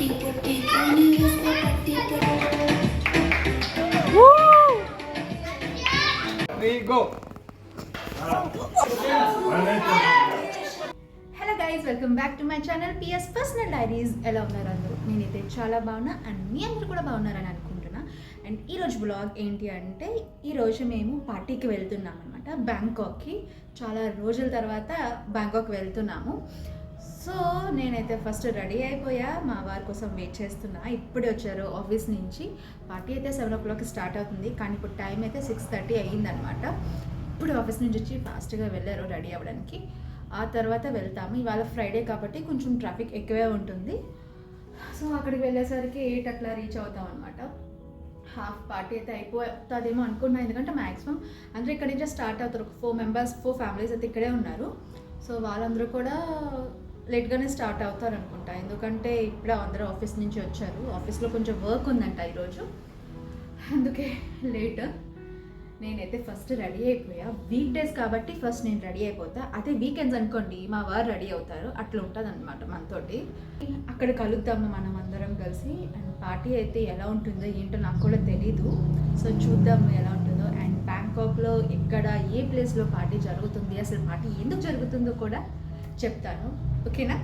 పొట్టి వేస్తే పట్టి hello guys welcome back to my channel P S personal diaries ఎలా ఉన్నారు అందరూ? నేనైతే చాలా బాగున్నా అండ్ మీ అందరూ కూడా బాగున్నారని అనుకుంటున్నా. అండ్ ఈరోజు బ్లాగ్ ఏంటి అంటే ఈరోజు మేము పార్టీకి వెళ్తున్నాం అనమాట బ్యాంకాక్కి చాలా రోజుల తర్వాత బ్యాంకాక్ వెళ్తున్నాము. సో నేనైతే ఫస్ట్ రెడీ అయిపోయా. మా వారి కోసం వెయిట్ చేస్తున్నా. ఇప్పుడే వచ్చారు ఆఫీస్ నుంచి. పార్టీ అయితే సెవెన్ ఓ క్లాక్ స్టార్ట్ అవుతుంది. కానీ ఇప్పుడు టైం అయితే సిక్స్ థర్టీ అయ్యిందనమాట ఇప్పుడు ఆఫీస్ నుంచి వచ్చి ఫాస్ట్గా వెళ్ళారు రెడీ అవ్వడానికి. ఆ తర్వాత వెళ్తాము. ఇవాళ ఫ్రైడే కాబట్టి కొంచెం ట్రాఫిక్ ఎక్కువే ఉంటుంది. సో అక్కడికి వెళ్ళేసరికి ఎయిట్ అట్లా రీచ్ అవుతాం అనమాట హాఫ్ పార్టీ అయితే అయిపోతుందేమో అనుకున్నా. ఎందుకంటే మ్యాక్సిమం అందరూ ఇక్కడ నుంచే స్టార్ట్ అవుతారు. ఒక ఫోర్ మెంబర్స్ ఫోర్ ఫ్యామిలీస్ అయితే ఇక్కడే ఉన్నారు. సో వాళ్ళందరూ కూడా లేట్గానే స్టార్ట్ అవుతారు అనుకుంటా ఎందుకంటే ఇప్పుడు అందరూ ఆఫీస్ నుంచి వచ్చారు. ఆఫీస్లో కొంచెం వర్క్ ఉందంట ఈరోజు. అందుకే లేట్. నేనైతే ఫస్ట్ రెడీ అయిపోయా. వీక్ డేస్ కాబట్టి ఫస్ట్ నేను రెడీ అయిపోతా. అదే వీకెండ్స్ అనుకోండి మా వారు రెడీ అవుతారు. అట్లా ఉంటుంది అనమాట మనతోటి. అక్కడ కలుద్దాము మనం అందరం కలిసి. అండ్ పార్టీ అయితే ఎలా ఉంటుందో ఏంటో నాకు కూడా తెలీదు. సో చూద్దాము ఎలా ఉంటుందో. అండ్ బ్యాంకాక్లో ఎక్కడ ఏ ప్లేస్లో పార్టీ జరుగుతుంది అసలు పార్టీ ఎందుకు జరుగుతుందో కూడా చెప్తాను. ఓకేనా?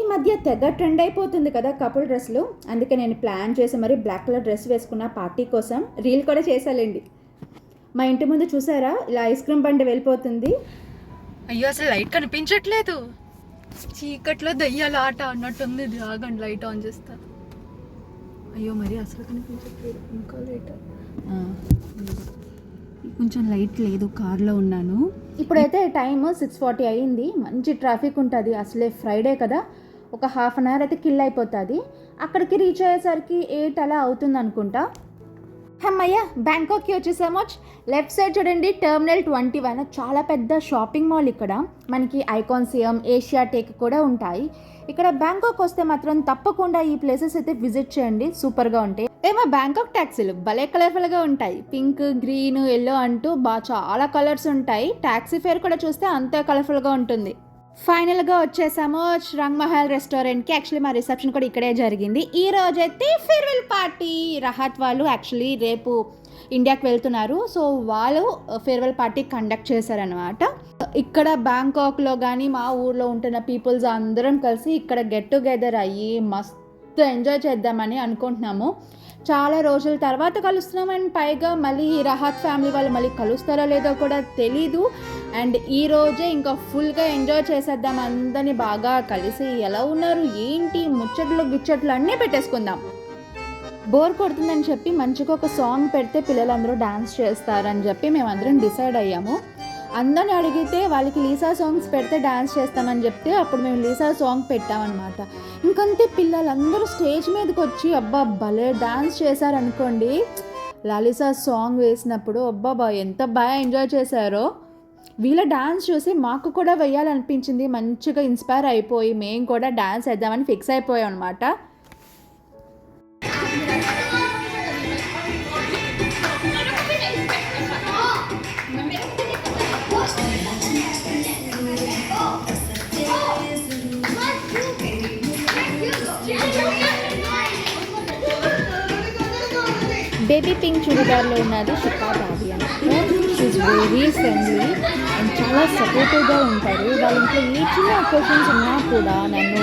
ఈ మధ్య తెగ ట్రెండ్ అయిపోతుంది కదా కపుల్ డ్రెస్లు అందుకే నేను ప్లాన్ చేసి మరి బ్లాక్ కలర్ డ్రెస్ వేసుకున్న పార్టీ కోసం రీల్ కూడా చేసాలండి మా ఇంటి ముందు చూసారా? ఇలా ఐస్ క్రీమ్ బండి వెళ్ళిపోతుంది. అయ్యో అసలు లైట్ కనిపించట్లేదు. చీకట్లో దయ్యాల ఆట అన్నట్టుంది. ఇది ఆగండి లైట్ ఆన్ చేస్తా. అయ్యో మరి అసలు కనిపించట్లేదు. ఇంకా లైట్. కొంచెం లైట్ లేదు కార్లో ఉన్నాను. ఇప్పుడైతే టైం సిక్స్ ఫార్టీ అయ్యింది. మంచి ట్రాఫిక్ ఉంటుంది. అసలే ఫ్రైడే కదా. ఒక హాఫ్ అన్ అవర్ అయితే కిల్ అయిపోతుంది. అక్కడికి రీచ్ అయ్యేసరికి ఎయిట్ అలా అవుతుంది అనుకుంటా. అమ్మయ్య బ్యాంకాక్కి వచ్చేసాము. లెఫ్ట్ సైడ్ చూడండి టర్మినల్ ట్వంటీ వన్ చాలా పెద్ద షాపింగ్ మాల్ ఇక్కడ. మనకి ఐకాన్సియం ఏషియా టేక్ కూడా ఉంటాయి. ఇక్కడ బ్యాంకాక్ వస్తే మాత్రం తప్పకుండా ఈ ప్లేసెస్ అయితే విజిట్ చేయండి. సూపర్గా ఉంటాయి. ఏమో బ్యాంకాక్ ట్యాక్సీలు భలే కలర్ఫుల్గా ఉంటాయి. పింక్ గ్రీన్ ఎల్లో అంటూ బాగా చాలా కలర్స్ ఉంటాయి. ట్యాక్సీ ఫేర్ కూడా చూస్తే అంతే కలర్ఫుల్గా ఉంటుంది. ఫైనల్గా వచ్చేసాము. రంగ్ మహల్ రెస్టారెంట్కి యాక్చువల్లీ మా రిసెప్షన్ కూడా ఇక్కడే జరిగింది. ఈ రోజు అయితే ఫేర్వెల్ పార్టీ రహత్ వాళ్ళు యాక్చువల్లీ రేపు ఇండియాకి వెళ్తున్నారు. సో వాళ్ళు ఫేర్వెల్ పార్టీ కండక్ట్ చేశారనమాట ఇక్కడ బ్యాంకాక్లో కానీ మా ఊర్లో ఉంటున్న పీపుల్స్ అందరం కలిసి ఇక్కడ గెట్ టుగెదర్ అయ్యి మస్తు ఎంజాయ్ చేద్దామని అనుకుంటున్నాము. చాలా రోజుల తర్వాత కలుస్తున్నాం అండ్ పైగా మళ్ళీ ఈ రహత్ ఫ్యామిలీ వాళ్ళు మళ్ళీ కలుస్తారో లేదో కూడా తెలీదు. అండ్ ఈ రోజే ఇంకా ఫుల్గా ఎంజాయ్ చేసేద్దాం అందరినీ బాగా కలిసి ఎలా ఉన్నారు ఏంటి ముచ్చట్లు గిచ్చట్లు అన్నీ పెట్టేసుకుందాం. బోర్ కొడుతుందని చెప్పి మంచిగా ఒక సాంగ్ పెడితే పిల్లలందరూ డాన్స్ చేస్తారని చెప్పి మేమందరం డిసైడ్ అయ్యాము. అందరిని అడిగితే వాళ్ళకి లీసా సాంగ్స్ పెడితే డాన్స్ చేస్తామని చెప్తే అప్పుడు మేము లీసా సాంగ్ పెట్టామన్నమాట. ఇంకంతే పిల్లలందరూ స్టేజ్ మీదకి వచ్చి అబ్బా భలే డాన్స్ చేశారనుకోండి లలిసా సాంగ్ వేసినప్పుడు అబ్బాబా ఎంత బాగా ఎంజాయ్ చేశారో. వీళ్ళ డాన్స్ చూసి మాకు కూడా వేయాలనిపించింది మంచిగా ఇన్స్పైర్ అయిపోయి మేము కూడా డాన్స్ వేద్దామని ఫిక్స్ అయిపోయాం అనమాట బేబీ పింక్ చుడిదార్లో ఉన్నది షికా బాబీ అని. షీఈ్ వెరీ ఫ్రెండ్లీ అండ్ చాలా సపోర్టివ్గా ఉంటారు. వాళ్ళ ఇంట్లో ఏ చిన్న అకేషన్స్ ఉన్నా కూడా నన్ను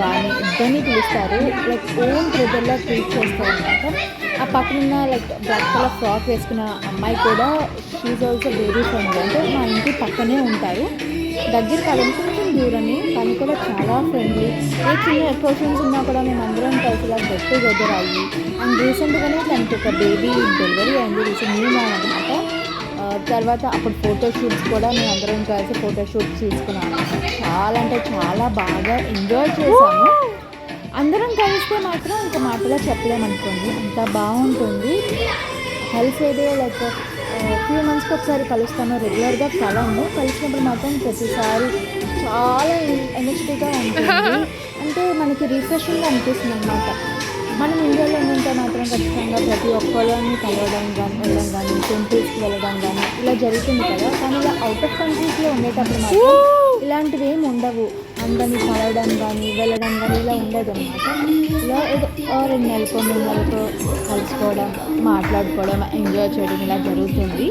మా ఇద్దరిని పిలుస్తారు. లైక్ ఓన్ బ్రదర్లా ట్రీట్ చేస్తారు అనమాట ఆ పక్కనున్న లైక్ బ్లాక్ కలర్ ఫ్రాక్ వేసుకున్న అమ్మాయి కూడా షీఈ్ ఆల్సో వెరీ ఫ్రెండ్లీ అంటే మా ఇంటి పక్కనే ఉంటారు. దగ్గర కాదని కొంచెం దూరమే కానీ కూడా చాలా ఫ్రెండ్లీ ఏ చిన్న ఎక్స్ప్రెషన్స్ ఉన్నా కూడా మేము అందరం కలిసి ఇలా దగ్గర అయ్యి అండ్ రీసెంట్గానే దానికి ఒక బేబీ డెలివరీ అయింది రీసెంట్ న్యూ మ్యాన్ అనమాట తర్వాత అప్పుడు ఫోటో షూట్స్ కూడా మేము అందరం కలిసి ఫోటో షూట్స్ తీసుకున్నాము చాలా అంటే చాలా బాగా ఎంజాయ్ చేసాము అందరం కలిస్తే మాత్రం ఇంకా మాటలో చెప్పలేమనుకోండి. అంత బాగుంటుంది. హెల్త్ ఏదో? లైక్ ఫ్యూ మంత్స్కి ఒకసారి కలుస్తాము. రెగ్యులర్గా కలము. కలిసినప్పుడు మాత్రం ప్రతిసారి చాలా ఎనర్జెటిక్గా ఉంటుంది. అంటే మనకి రిఫ్రెషింగ్ అనిపిస్తుంది అనమాట మనం ఇండియాలో ఉంటే మాత్రం ఖచ్చితంగా ప్రతి ఒక్కరిని కలవడం కానీ వెళ్ళడం కానీ టెంపుల్స్కి వెళ్ళడం కానీ ఇలా జరుగుతుంది కదా. కానీ ఇలా అవుట్ ఆఫ్ కంట్రీస్లో ఉండేటప్పుడు మాత్రం ఇలాంటివి ఏమి ఉండవు. అందరినీ కలవడం కానీ వెళ్ళడం కానీ ఇలా ఉండదు అనమాట ఇలా ఏదో రెండు నెలలకో మూడు నెలలకో కలుసుకోవడం మాట్లాడుకోవడం ఎంజాయ్ చేయడం ఇలా జరుగుతుంది.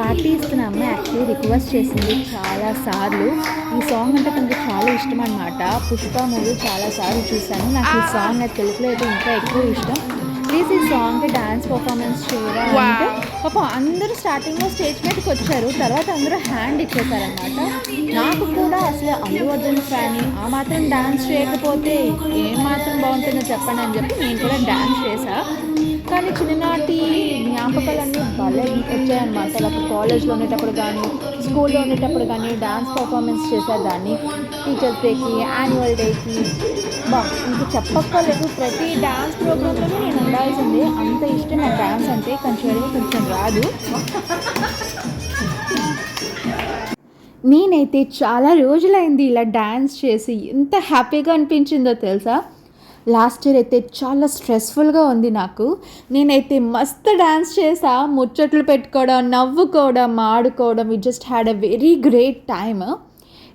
పార్టీ ఇస్తున్న అమ్మాయి యాక్చువల్లీ రిక్వెస్ట్ చేసింది చాలా సార్లు. ఈ సాంగ్ అంటే తనకు చాలా ఇష్టం అనమాట పుష్ప మూవీ చాలా సార్లు చూశాను. నాకు ఈ సాంగ్ నాకు తెలుగులో అయితే ఇంకా ఎక్కువ ఇష్టం. ప్లీజ్ ఈ సాంగ్కి డాన్స్ పర్ఫార్మెన్స్ చేయరా అంటే పాపం అందరూ స్టార్టింగ్లో స్టేజ్ మీదకి వచ్చారు. తర్వాత అందరూ హ్యాండ్ ఇచ్చేసారనమాట నాకు కూడా అసలు అల్లు అర్జున్ ఫ్యాన్. ఆ మాత్రం డాన్స్ చేయకపోతే ఏం మాత్రం బాగుంటుందో చెప్పండి అని చెప్పి నేను కూడా డాన్స్ చేశా. కానీ చిన్ననాటి జ్ఞాపకాలన్నీ భలే వచ్చాయన్నమాట. నాకు కాలేజ్లో ఉండేటప్పుడు కానీ స్కూల్లో ఉండేటప్పుడు కానీ డాన్స్ పర్ఫార్మెన్స్ చేసేదాన్ని. టీచర్స్ డేకి యాన్యువల్ డేకి. బా ఇంక చెప్పక్కర్లేదు. ప్రతి డాన్స్ ప్రోగ్రాంలోనే నేను ఉండాల్సిందే. అంత ఇష్టం నాకు డాన్స్ అంటే కొంచెం కొంచెం రాదు. నేనైతే చాలా రోజులైంది ఇలా డ్యాన్స్ చేసి. ఎంత హ్యాపీగా అనిపించిందో తెలుసా? లాస్ట్ ఇయర్ అయితే చాలా స్ట్రెస్ఫుల్గా ఉంది నాకు. నేనైతే మస్తు డ్యాన్స్ చేసా ముచ్చట్లు పెట్టుకోవడం నవ్వుకోవడం ఆడుకోవడం. We just had a very great time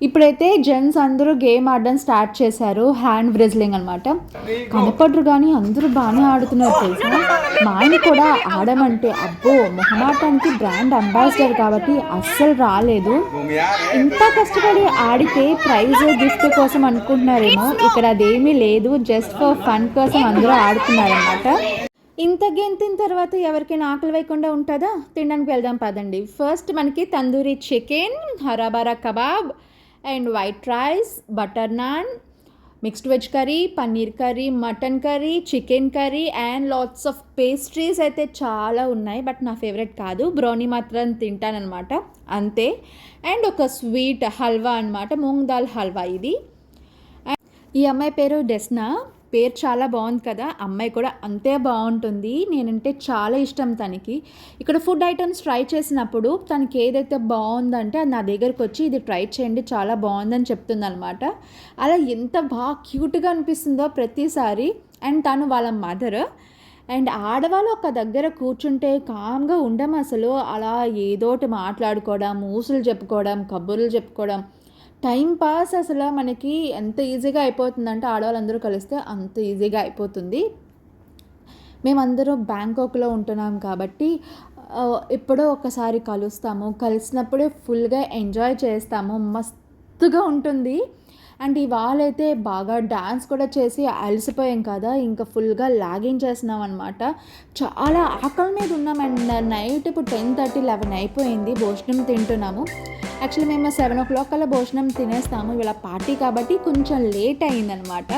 ఇప్పుడైతే జెంట్స్ అందరూ గేమ్ ఆడడం స్టార్ట్ చేశారు హ్యాండ్ బ్రెజ్లింగ్ అనమాట కనపడరు కానీ అందరూ బాగానే ఆడుతున్నారు తెలుసా? మా ఆయన కూడా ఆడమంటే అబ్బో మొహమాటానికి బ్రాండ్ అంబాసిడర్ కాబట్టి అస్సలు రాలేదు. ఇంత కష్టపడి ఆడితే ప్రైజ్ గిఫ్ట్ కోసం అనుకుంటున్నారేమో. ఇక్కడ అదేమీ లేదు జస్ట్ ఫర్ ఫన్ కోసం అందరూ ఆడుతున్నారనమాట ఇంత గెంతిన తర్వాత ఎవరికైనా ఆకలి వేయకుండా ఉంటుందా? తినడానికి వెళ్దాం పదండి. ఫస్ట్ మనకి tandoori chicken hara bhara kebab and white rice butter naan mixed veg curry paneer curry mutton curry chicken curry and lots of pastries అయితే చాలా ఉన్నాయి బట్ నా ఫేవరెట్ కాదు. బ్రౌనీ మాత్రం తింటానన్నమాట అంతే. అండ్ ఒక స్వీట్ హల్వా అనమాట మూంగ్ దాల్ హల్వా ఇది. ఈ అమ్మాయి పేరు డెస్నా. పేరు చాలా బాగుంది కదా అమ్మాయి కూడా అంతే బాగుంటుంది. నేనంటే చాలా ఇష్టం తనకి. ఇక్కడ ఫుడ్ ఐటమ్స్ ట్రై చేసినప్పుడు తనకి ఏదైతే బాగుందంటే అది నా దగ్గరకు వచ్చి ఇది ట్రై చేయండి చాలా బాగుందని చెప్తుంది అనమాట అలా ఎంత బాగా క్యూట్గా అనిపిస్తుందో ప్రతిసారి. అండ్ తను వాళ్ళ మదర్. అండ్ ఆడవాళ్ళు ఒక దగ్గర కూర్చుంటే కామ్గా ఉండము అసలు అలా ఏదోటి మాట్లాడుకోవడం ఊసులు చెప్పుకోవడం కబుర్లు చెప్పుకోవడం టైం పాస్ అసలు మనకి ఎంత ఈజీగా అయిపోతుందంటే ఆడవాళ్ళందరూ కలిస్తే అంత ఈజీగా అయిపోతుంది. మేమందరూ బ్యాంకాక్లో ఉంటున్నాం కాబట్టి ఎప్పుడో ఒకసారి కలుస్తాము. కలిసినప్పుడే ఫుల్గా ఎంజాయ్ చేస్తాము. మస్తుగా ఉంటుంది. అండ్ ఇవాళైతే బాగా డ్యాన్స్ కూడా చేసి అలసిపోయాం కదా. ఇంకా ఫుల్గా లాగింగ్ చేస్తున్నాం అనమాట చాలా ఆకలి మీద ఉన్నాం. అండ్ నైట్ ఇప్పుడు టెన్ థర్టీ లెవెన్ అయిపోయింది. భోజనం తింటున్నాము. యాక్చువల్లీ మేము సెవెన్ ఓ క్లాక్ కల్లా భోజనం తినేస్తాము. ఇవాళ పార్టీ కాబట్టి కొంచెం లేట్ అయిందనమాట.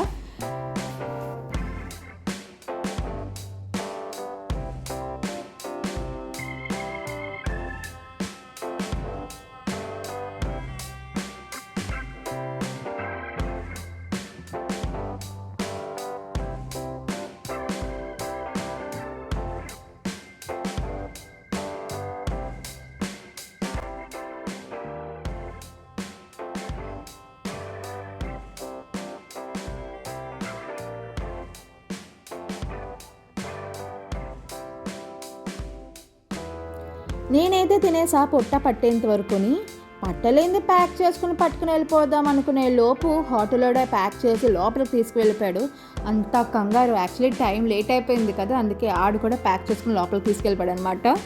నేనైతే తినేసా పొట్ట పట్టేంత వరకుని పట్టలేంది ప్యాక్ చేసుకుని పట్టుకుని వెళ్ళిపోదాం అనుకునే లోపు హోటల్లో ప్యాక్ చేసి లోపలికి తీసుకువెళ్ళిపోయాడు. అంత కంగారు. యాక్చువల్లీ టైం లేట్ అయిపోయింది కదా అందుకే ఆడు కూడా ప్యాక్ చేసుకుని లోపలికి తీసుకెళ్ళిపోయాడు అనమాట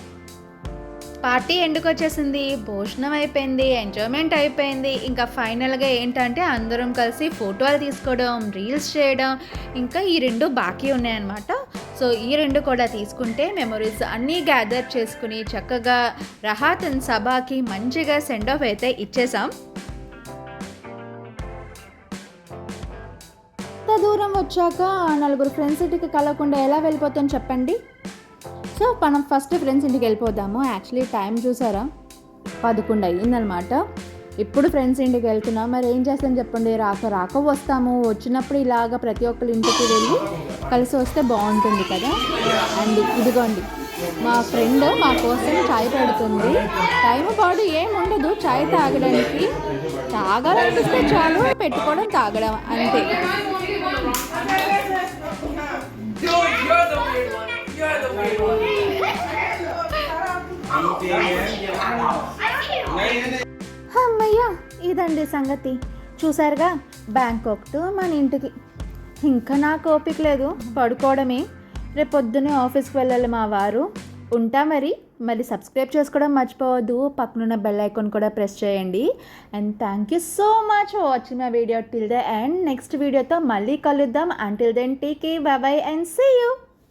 పార్టీ ఎందుకు వచ్చేసింది? భోజనం అయిపోయింది ఎంజాయ్మెంట్ అయిపోయింది. ఇంకా ఫైనల్గా ఏంటంటే అందరం కలిసి ఫోటోలు తీసుకోవడం రీల్స్ చేయడం ఇంకా ఈ రెండు బాకీ ఉన్నాయన్నమాట. సో ఈ రెండు కూడా తీసుకుంటే మెమొరీస్ అన్నీ గ్యాదర్ చేసుకుని చక్కగా రహాతన్ అండ్ సభాకి మంచిగా సెండ్ ఆఫ్ అయితే ఇచ్చేసాం దూరం వచ్చాక నలుగురు ఫ్రెండ్స్ ఇంటికి కలవకుండా ఎలా వెళ్ళిపోతాం చెప్పండి? సో మనం ఫస్ట్ ఫ్రెండ్స్ ఇంటికి వెళ్ళిపోదాము. యాక్చువల్లీ టైం చూసారా? పదకొండు అయ్యిందనమాట ఇప్పుడు ఫ్రెండ్స్ ఇంటికి వెళ్తున్నాం. మరి ఏం చేస్తాం చెప్పండి? రాక రాక వస్తాము. వచ్చినప్పుడు ఇలాగ ప్రతి ఒక్కరి ఇంటికి వెళ్ళి కలిసి వస్తే బాగుంటుంది కదా? అండి ఇదిగోండి మా ఫ్రెండ్ మా కోసం చాయ్ పెడుతుంది. టైం పాడు ఏముండదు చాయ్ తాగడానికి. తాగాలనిపిస్తే చాలు పెట్టుకోవడం తాగడం అంతే. Dude, అమ్మయ్య ఇదండి సంగతి. చూసారుగా బ్యాంకాక్ టు మన ఇంటికి. ఇంకా నాకు ఓపిక లేదు. పడుకోవడమే. రేపు పొద్దున్నే ఆఫీస్కి వెళ్ళాలి మా వారు. ఉంటా మరి. మరి సబ్స్క్రైబ్ చేసుకోవడం మర్చిపోవద్దు. పక్కనున్న బెల్ ఐకాన్ కూడా ప్రెస్ చేయండి. And thank you so much for watching my video till the and next వీడియోతో మళ్ళీ కలుద్దాం. Until then take a bye and see you